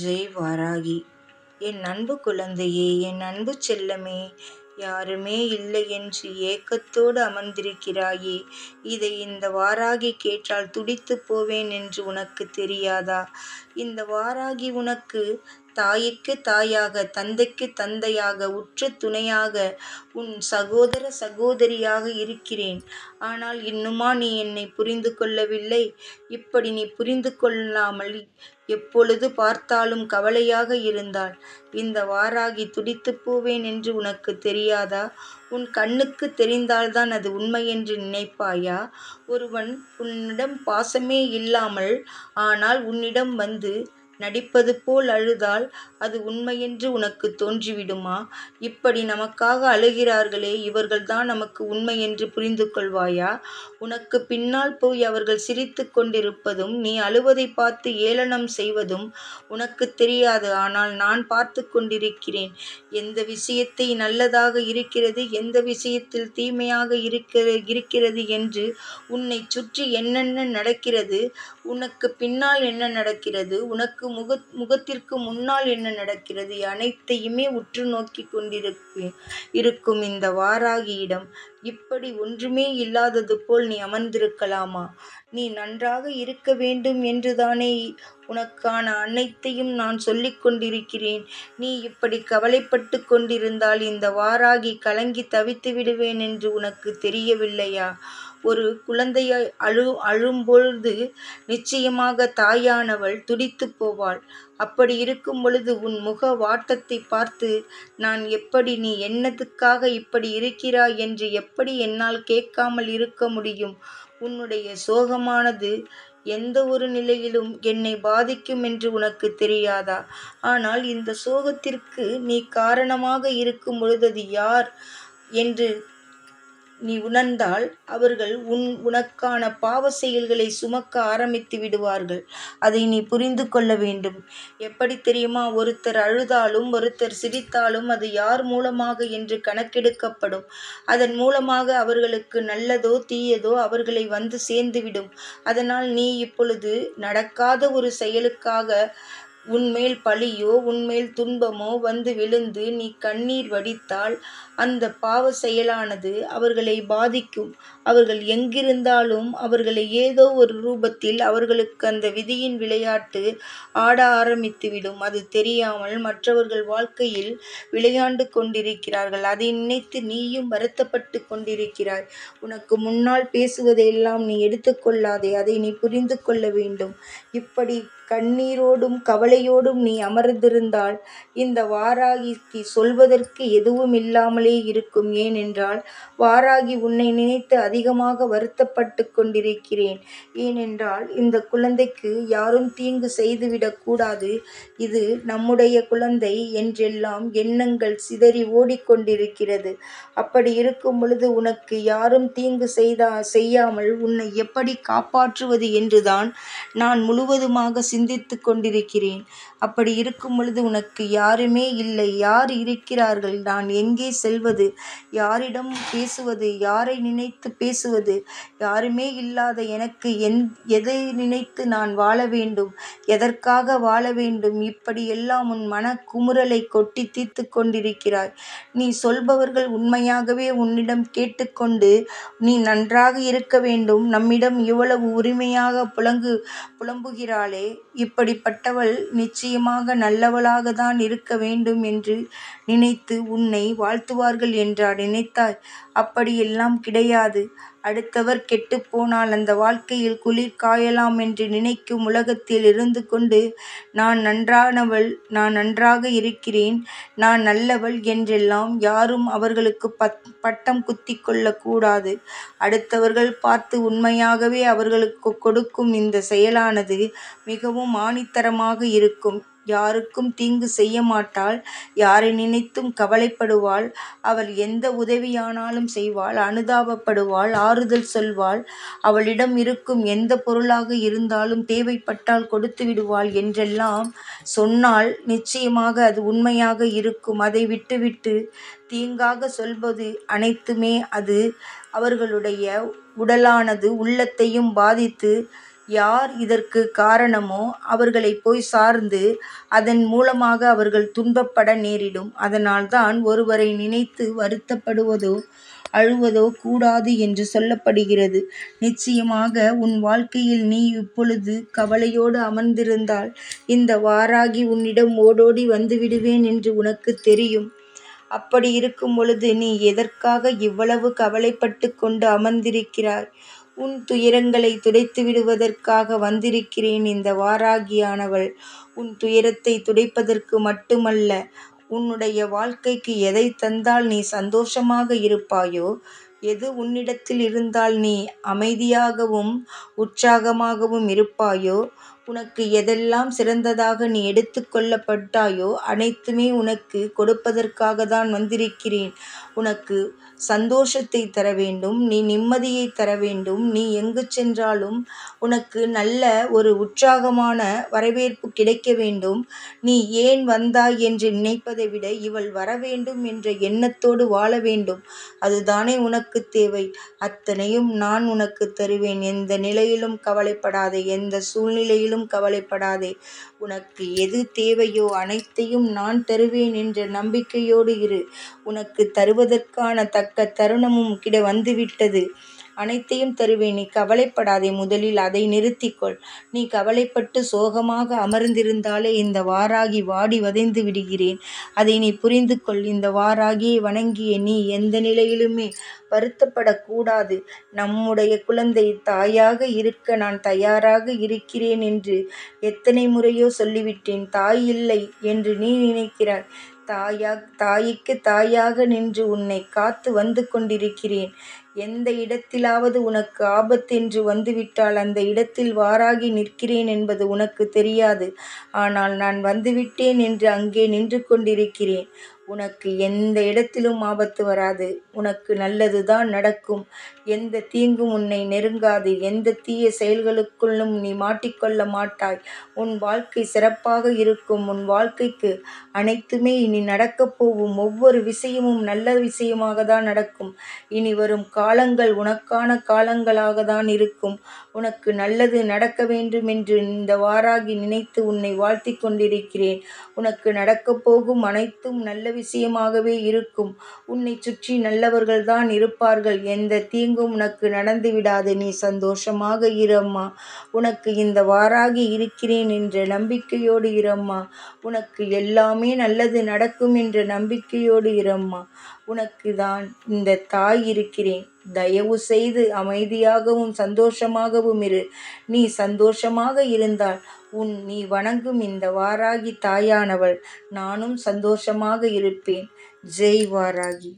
ஜெய் வாராகி என் அன்பு குழந்தையே என் அன்பு செல்லமே யாருமே இல்லை என்று ஏக்கத்தோடு அமர்ந்திருக்கிறாயே. இதை இந்த வாராகி கேட்டால் துடித்துப் போவேன் என்று உனக்கு தெரியாதா? இந்த வாராகி உனக்கு தாய்க்கு தாயாக தந்தைக்கு தந்தையாக உற்ற துணையாக உன் சகோதர சகோதரியாக இருக்கிறேன். ஆனால் இன்னுமா நீ என்னை புரிந்து கொள்ளவில்லை? இப்படி நீ புரிந்து கொள்ளாமல் எப்பொழுது பார்த்தாலும் கவலையாக இருந்தால் இந்த வாராகி துடித்துப் போவேன் என்று உனக்கு தெரியாதா? உன் கண்ணுக்கு தெரிந்தால்தான் அது உண்மை என்று நினைப்பாயா? ஒருவன் உன்னிடம் பாசமே இல்லாமல் ஆனால் உன்னிடம் வந்து நடிப்பது போல் அழுதால் அது உண்மையென்று உனக்கு தோன்றிவிடுமா? இப்படி நமக்காக அழுகிறார்களே இவர்கள்தான் நமக்கு உண்மை என்று புரிந்து கொள்வாயா உனக்கு பின்னால் போய் அவர்கள் சிரித்து கொண்டிருப்பதும் நீ அழுவதை பார்த்து ஏளனம் செய்வதும் உனக்கு தெரியாது. ஆனால் நான் பார்த்து கொண்டிருக்கிறேன். எந்த விஷயத்தை நல்லதாக இருக்கிறது எந்த விஷயத்தில் தீமையாக இருக்கிற இருக்கிறது என்று உன்னை சுற்றி என்னென்ன நடக்கிறது உனக்கு பின்னால் என்ன நடக்கிறது உனக்கு முக முகத்திற்கு முன்னால் என்ன நடக்கிறது? அனைத்தையுமே உற்று நோக்கி கொண்டிருக்கு இருக்கும் இந்த வாராகியிடம் இப்படி ஒன்றுமே இல்லாதது போல் நீ அமர்ந்திருக்கலாமா? நீ நன்றாக இருக்க வேண்டும் என்றுதானே உனக்கான அனைத்தையும் நான் சொல்லிக் கொண்டிருக்கிறேன். நீ இப்படி கவலைப்பட்டு கொண்டிருந்தால் இந்த வாராகி கலங்கி தவித்து விடுவேன் என்று உனக்கு தெரியவில்லையா? ஒரு குழந்தையை அழு அழும்பொழுது நிச்சயமாக தாயானவள் துடித்துப் போவாள். அப்படி இருக்கும் பொழுது உன் முக வாட்டத்தை பார்த்து நான் எப்படி நீ என்னத்துக்காக இப்படி இருக்கிறாய் என்று எப்படி என்னால் கேட்காமல் இருக்க முடியும்? உன்னுடைய சோகமானது எந்த ஒரு நிலையிலும் என்னை பாதிக்கும் என்று உனக்கு தெரியாதா? ஆனால் இந்த சோகத்திற்கு நீ காரணமாக இருக்கும் பொழுது அது யார்? என்று நீ உணர்ந்தால் அவர்கள் உன் உனக்கான பாவ செயல்களை சுமக்க ஆரம்பித்து விடுவார்கள். அதை நீ புரிந்து கொள்ள வேண்டும். எப்படி தெரியுமா? ஒருத்தர் அழுதாலும் ஒருத்தர் சிரித்தாலும் அது யார் மூலமாக என்று கணக்கெடுக்கப்படும். அதன் மூலமாக அவர்களுக்கு நல்லதோ தீயதோ அவர்களை வந்து சேர்ந்துவிடும். அதனால் நீ இப்பொழுது நடக்காத ஒரு செயலுக்காக உன்மேல் பழியோ உன்மேல் துன்பமோ வந்து விழுந்து நீ கண்ணீர் வடித்தால் அந்த பாவ செயலானது அவர்களை பாதிக்கும். அவர்கள் எங்கிருந்தாலும் அவர்களை ஏதோ ஒரு ரூபத்தில் அவர்களுக்கு அந்த விதியின் விளையாட்டு ஆட ஆரம்பித்துவிடும். அது தெரியாமல் மற்றவர்கள் வாழ்க்கையில் விளையாண்டு கொண்டிருக்கிறார்கள். அதை நினைத்து நீயும் வருத்தப்பட்டு கொண்டிருக்கிறாய். உனக்கு முன்னால் பேசுவதையெல்லாம் நீ எடுத்துக்கொள்ளாதே அதை நீ புரிந்து கொள்ள வேண்டும். இப்படி கண்ணீரோடும் கவலையோடும் நீ அமர்ந்திருந்தால் இந்த வாராகிக்கு சொல்வதற்கு எதுவும் இல்லாமலே இருக்கும் ஏனென்றால் வாராகி உன்னை நினைத்து அதிகமாக வருத்தப்பட்டு கொண்டிருக்கிறேன். ஏனென்றால் இந்த குழந்தைக்கு யாரும் தீங்கு செய்துவிடக்கூடாது இது நம்முடைய குழந்தை என்றெல்லாம் எண்ணங்கள் சிதறி ஓடிக்கொண்டிருக்கிறது. அப்படி இருக்கும் பொழுது உனக்கு யாரும் தீங்கு செய்தா செய்யாமல் உன்னை எப்படி காப்பாற்றுவது என்றுதான் நான் முழுவதுமாக சிந்தித்து கொண்டிருக்கிறேன். அப்படி இருக்கும் பொழுது உனக்கு யாருமே இல்லை. யார் இருக்கிறார்கள்? நான் எங்கே செல்வது? யாரிடம் பேசுவது? யாரை நினைத்து பேசுவது? யாருமே இல்லாத எனக்கு என் எதை நினைத்து நான் வாழ வேண்டும்? எதற்காக வாழ வேண்டும்? இப்படியெல்லாம் உன் மன குமுறலை கொட்டி தீர்த்து கொண்டிருக்கிறாய். நீ சொல்பவர்கள் உண்மையாகவே உன்னிடம் கேட்டுக்கொண்டு நீ நன்றாக இருக்க வேண்டும். நம்மிடம் இவ்வளவு உரிமையாக புலங்கு புலம்புகிறாளே. இப்படிப்பட்டவள் நிச்சயமாக நல்லவளாகத்தான் இருக்க வேண்டும் என்று நினைத்து உன்னை வாழ்த்துவார்கள் என்றா நினைத்தாய்? அப்படியெல்லாம் கிடையாது. அடுத்தவர் கெட்டுப்போனால் அந்த வாழ்க்கையில் குளிர் காயலாம் என்று நினைக்கும் உலகத்தில் இருந்து கொண்டு நான் நன்றானவள் நான் நன்றாக இருக்கிறேன் நான் நல்லவள் என்றெல்லாம் யாரும் அவர்களுக்கு பத் பட்டம் குத்தி கொள்ளக்கூடாது. அடுத்தவர்கள் பார்த்து உண்மையாகவே அவர்களுக்கு கொடுக்கும் இந்த செயலானது மிகவும் ஆணித்தரமாக இருக்கும். யாருக்கும் தீங்கு செய்ய மாட்டாள். யாரை நினைத்தும் கவலைப்படுவாள். அவள் எந்த உதவியானாலும் செய்வாள். அனுதாபப்படுவாள். ஆறுதல் சொல்வாள். அவளிடம் இருக்கும் எந்த பொருளாக இருந்தாலும் தேவைப்பட்டால் கொடுத்து விடுவாள் என்றெல்லாம் சொன்னால் நிச்சயமாக அது உண்மையாக இருக்கும். அதை விட்டுவிட்டு தீங்காக சொல்வது அனைத்துமே அது அவர்களுடைய உடலானது உள்ளத்தையும் பாதித்து யார் இதற்குக் காரணமோ அவர்களை போய் சார்ந்து அதன் மூலமாக அவர்கள் துன்பப்பட நேரிடும். அதனால்தான் ஒருவரை நினைத்து வருத்தப்படுவதோ அழுவதோ கூடாது என்று சொல்லப்படுகிறது. நிச்சயமாக உன் வாழ்க்கையில் நீ இப்பொழுது கவலையோடு அமர்ந்திருந்தால் இந்த வாராகி உன்னிடம் ஓடோடி வந்துவிடுவேன் என்று உனக்கு தெரியும். அப்படி இருக்கும் பொழுது நீ எதற்காக இவ்வளவு கவலைப்பட்டு கொண்டு அமர்ந்திருக்கிறாய்? உன் துயரங்களை துடைத்து விடுவதற்காக வந்திருக்கிறேன் இந்த வாராகியானவள். உன் துயரத்தை துடைப்பதற்கு மட்டுமல்ல உன்னுடைய வாழ்க்கைக்கு எதை தந்தால் நீ சந்தோஷமாக இருப்பாயோ எது உன்னிடத்தில் இருந்தால் நீ அமைதியாகவும் உற்சாகமாகவும் இருப்பாயோ உனக்கு எதெல்லாம் சிறந்ததாக நீ எடுத்துக்கொள்ளப்பட்டாயோ அனைத்துமே உனக்கு கொடுப்பதற்காக தான் வந்திருக்கிறேன். உனக்கு சந்தோஷத்தை தர வேண்டும். நீ நிம்மதியை தர வேண்டும். நீ எங்கு சென்றாலும் உனக்கு நல்ல ஒரு உற்சாகமான வரவேற்பு கிடைக்க வேண்டும். நீ ஏன் வந்தாய் என்று நினைப்பதை விட இவள் வரவேண்டும் என்ற எண்ணத்தோடு வாழ வேண்டும். அதுதானே உனக்கு தேவை. அத்தனையும் நான் உனக்கு தருவேன். எந்த நிலையிலும் கவலைப்படாதே. சூழ்நிலையில் சூழ்நிலையிலும் கவலைப்படாதே. உனக்கு எது தேவையோ அனைத்தையும் நான் தருவேன் என்ற நம்பிக்கையோடு இரு. உனக்கு தருவதற்கான தக்க தருணமும் வந்துவிட்டது. அனைத்தையும் தருவேன். நீ கவலைப்படாதே. முதலில் அதை நிறுத்திக்கொள் நீ கவலைப்பட்டு சோகமாக அமர்ந்திருந்தாலே இந்த வாராகி வாடி வதைந்து விடுகிறேன். அதை நீ புரிந்து கொள். இந்த வாராகியை வணங்கிய நீ எந்த நிலையிலுமே வருத்தப்படக்கூடாது நம்முடைய குழந்தை தாயாக இருக்க நான் தயாராக இருக்கிறேன் என்று எத்தனை முறையோ சொல்லிவிட்டேன். தாய் இல்லை என்று நீ நினைக்கிறாய். தாய்க்குத் தாயாக நின்று உன்னை காத்து வந்து கொண்டிருக்கிறேன். எந்த இடத்திலாவது உனக்கு ஆபத்தென்று வந்துவிட்டால் அந்த இடத்தில் வாராகி நிற்கிறேன் என்பது உனக்கு தெரியாது. ஆனால் நான் வந்துவிட்டேன் என்று அங்கே நின்று கொண்டிருக்கிறேன். உனக்கு எந்த இடத்திலும் ஆபத்து வராது. உனக்கு நல்லதுதான் நடக்கும். எந்த தீங்கும் உன்னை நெருங்காது. எந்த தீய செயல்களுக்குள்ளும் நீ மாட்டிக்கொள்ள மாட்டாய். உன் வாழ்க்கை சிறப்பாக இருக்கும். உன் வாழ்க்கைக்கு அனைத்துமே இனி நடக்கப் போகும் ஒவ்வொரு விஷயமும் நல்ல விஷயமாக தான் நடக்கும். இனி வரும் காலங்கள் உனக்கான காலங்களாக தான் இருக்கும். உனக்கு நல்லது நடக்க வேண்டும் என்று இந்த வாராகி நினைத்து உன்னை வாழ்த்திக் கொண்டிருக்கிறேன். உனக்கு நடக்கப் போகும் அனைத்தும் நல்ல விஷயமாகவே இருக்கும். உன்னை சுற்றி நல்லவர்கள்தான் இருப்பார்கள். எந்த தீங்கும் உனக்கு நடந்துவிடாது. நீ சந்தோஷமாக இரம்மா உனக்கு இந்த வாராகி இருக்கிறேன் என்ற நம்பிக்கையோடு இரம்மா உனக்கு எல்லாமே நல்லது நடக்கும் என்ற நம்பிக்கையோடு இரம்மா உனக்கு தான் இந்த தாய் இருக்கிறேன். தயவு செய்து அமைதியாகவும் சந்தோஷமாகவும் இரு. நீ சந்தோஷமாக இருந்தால் உன் நீ வணங்கும் இந்த வாராகி தாயானவள் நானும் சந்தோஷமாக இருப்பேன். ஜெய் வாராகி.